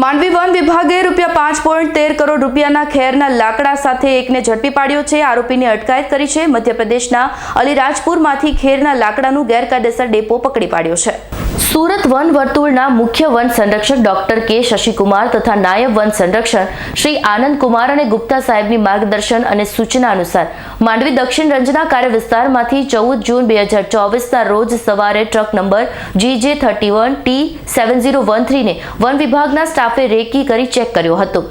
Mandvi one વિભાગે રૂપિયા પાંચ પોઈન્ટ તેર કરોડ રૂપિયાના ખેરના લાકડા સાથે એકને ઝડપી પાડ્યો છે. આરોપીની અટકાયત કરી છે. મધ્યપ્રદેશના અલીરાજપુરમાંથી ખેરના લાકડાનું ગેરકાયદેસર ડેપો પકડી પાડ્યો છે. સુરત વન વર્તુળના મુખ્ય વન સંરક્ષક ડોક્ટર કે શશિકુમાર તથા નાયબ વન સંરક્ષક શ્રી આનંદ કુમાર અને ગુપ્તા સાહેબની માર્ગદર્શન અને સૂચના અનુસાર માંડવી દક્ષિણ રંજના કાર્ય વિસ્તારમાંથી ચૌદ જૂન બે હજાર ચોવીસના રોજ સવારે truck number G J thirty one T seven zero one થ્રીને વન વિભાગના સ્ટાફે રેકી કરી ચેક કર્યો હતો.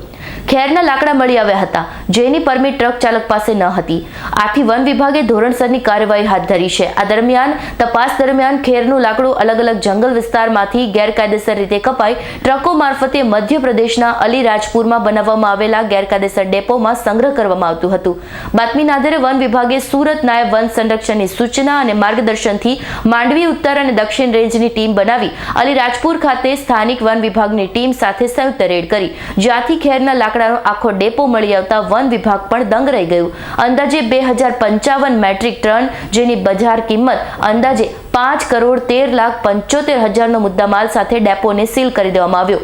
ખેરના લાકડા મળી આવ્યા હતા. જેની પરમિટ ટ્રક ચાલક પાસે ન હતી. આથી વન વિભાગે ધોરણસરની કાર્યવાહી હાથ ધરી છે. આ દરમિયાન તપાસ દરમિયાન ખેરનું લાકડું અલગ અલગ જંગલ વિસ્તારમાંથી ગેરકાયદેસર રીતે કપાઈ ટ્રકો મારફતે મધ્યપ્રદેશના અલીરાજપુરમાં બનાવવામાં આવેલા ગેરકાયદેસર ડેપોમાં સંગ્રહ કરવામાં આવતું હતું. બાતમીના આધારે વન વિભાગે સુરત નાયબ વન સંરક્ષણની સૂચના અને માર્ગદર્શનથી માંડવી ઉત્તર અને દક્ષિણ રેન્જની ટીમ બનાવી અલીરાજપુર ખાતે સ્થાનિક વન વિભાગની ટીમ સાથે સંયુક્ત રેડ કરી. જ્યાંથી ખેરના લાકડાનો આખો ડેપો મળી આવતા વન વિભાગ પણ દંગ રહી ગયું. અંદાજે બે હજાર પંચાવન મેટ્રિક ટન, જેની બજાર કિંમત અંદાજે પાંચ કરોડ તેર લાખ પંચોતેર હજારનો મુદ્દામાલ સાથે ડેપોને સીલ કરી દેવામાં આવ્યો.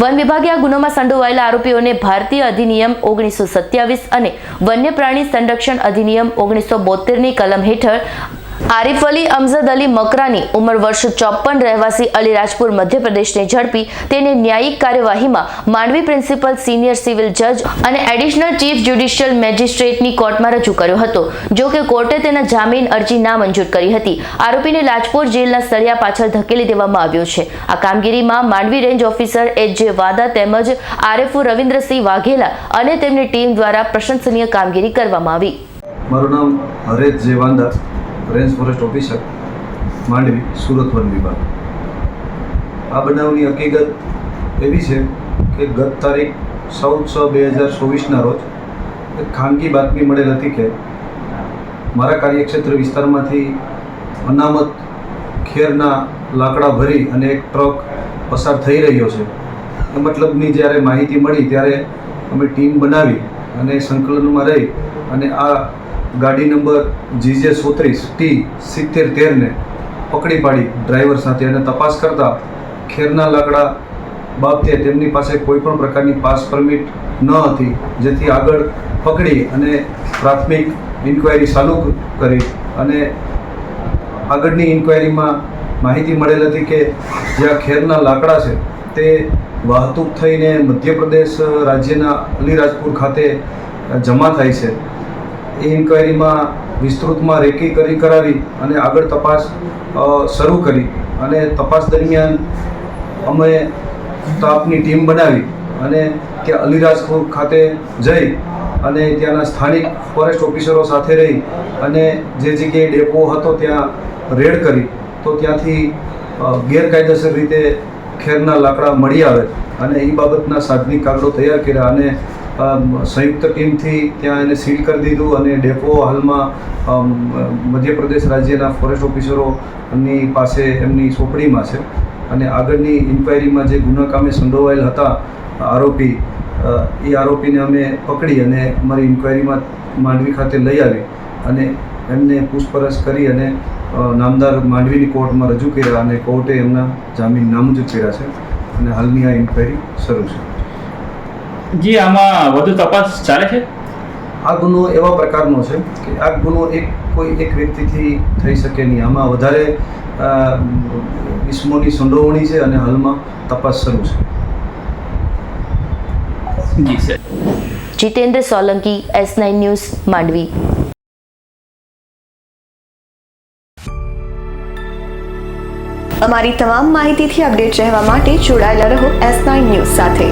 વન વિભાગે આ ગુનોમાં સંડોવાયેલા આરોપીઓને ભારતીય અધિનિયમ ઓગણીસો સત્યાવીસ અને વન્ય પ્રાણી સંરક્ષણ અધિનિયમ ઓગણીસો બોતેરની કલમ હેઠળ આરિફ અલી, અમઝદ અલી મકરાની ઉંમર વર્ષ ચોપન રહેવાસી અલીરાજપુર મધ્યપ્રદેશને ઝડપી તેને ન્યાયિક કાર્યવાહીમાં માંડવી પ્રિન્સિપલ, સિનિયર સિવિલ જજ અને એડિશનલ ચીફ જ્યુડિશિયલ મેજિસ્ટ્રેટની કોર્ટમાં રજૂ કર્યો હતો. જો કે કોર્ટે તેના જામીન અરજી નામંજૂર કરી હતી. આરોપીને લાજપોર જેલના સળિયા પાછળ ધકેલી દેવામાં આવ્યો છે. આ કામગીરીમાં માંડવી રેન્જ ઓફિસર એચ જે વાદા તેમજ આરએફઓ રવિન્દ્રસિંહ વાઘેલા અને તેમની ટીમ દ્વારા પ્રશંસનીય કામગીરી કરવામાં આવી. મારું નામ Haresh જેવાંદા range forest officer Mandvi, Surat one વિભાગ. આ બનાવની હકીકત એવી છે કે ગત તારીખ ચૌદ છ બે હજાર ચોવીસના રોજ એક ખાનગી બાતમી મળેલ હતી કે મારા કાર્યક્ષેત્ર વિસ્તારમાંથી અનામત ખેરના લાકડા ભરી અને એક ટ્રક પસાર થઈ રહ્યો છે. એ મતલબની જ્યારે માહિતી મળી ત્યારે અમે ટીમ બનાવી અને સંકલનમાં રહી અને આ ગાડી નંબર જીજે સોત્રીસ ટી સિત્તેર તેરને પકડી પાડી ડ્રાઈવર સાથે અને તપાસ કરતા ખેરના લાકડા બાબતે તેમની પાસે કોઈ પણ પ્રકારની પાસ પરમિટ ન હતી, જેથી આગળ પકડી અને પ્રાથમિક ઇન્ક્વાયરી ચાલુ કરી અને આગળની ઇન્ક્વાયરીમાં માહિતી મળેલ હતી કે જ્યાં ખેરના લાકડા છે તે વાહતુક થઈને મધ્યપ્રદેશ રાજ્યના અલીરાજપુર ખાતે જમા થાય છે. એ ઇન્ક્વાયરીમાં વિસ્તૃતમાં રેકી કરી કરાવી અને આગળ તપાસ શરૂ કરી. અને તપાસ દરમિયાન અમે સ્ટાફની ટીમ બનાવી અને ત્યાં અલીરાજપુર ખાતે જઈ અને ત્યાંના સ્થાનિક ફોરેસ્ટ ઓફિસરો સાથે રહી અને જે જગ્યાએ ડેપો હતો ત્યાં રેડ કરી. તો ત્યાંથી ગેરકાયદેસર રીતે ખેરના લાકડા મળી આવે અને એ બાબતના સાધનિક કાગળો તૈયાર કર્યા અને સંયુક્ત ટીમથી ત્યાં એને સીલ કરી દીધું અને ડેપો હાલમાં મધ્યપ્રદેશ રાજ્યના ફોરેસ્ટ ઓફિસરોની પાસે એમની સોંપણીમાં છે. અને આગળની ઇન્ક્વાયરીમાં જે ગુના કામે સંડોવાયેલ હતા આરોપી એ આરોપીને અમે પકડી અને અમારી ઇન્ક્વાયરીમાં માંડવી ખાતે લઈ આવી અને એમને પૂછપરછ કરી અને નામદાર માંડવીની કોર્ટમાં રજૂ કર્યા અને કોર્ટે એમના જામીન નામંજૂર કર્યા છે. અને હાલની આ ઇન્ક્વાયરી શરૂ છે. જી આમાં વધુ તપાસ ચાલે છે? આ ગુનો એવા પ્રકારનો છે કે આ ગુનો એક કોઈ એક વ્યક્તિથી થઈ શકે નહીં. આમાં વધારે ઇસમોની સંડોવણી છે અને હાલમાં તપાસ શરૂ છે. જી sir. Jitendra Solanki S nine news Mandvi. અમારી તમામ માહિતીથી અપડેટ રહેવા માટે જોડાયેલા રહો એસ નાઇન ન્યૂઝ સાથે.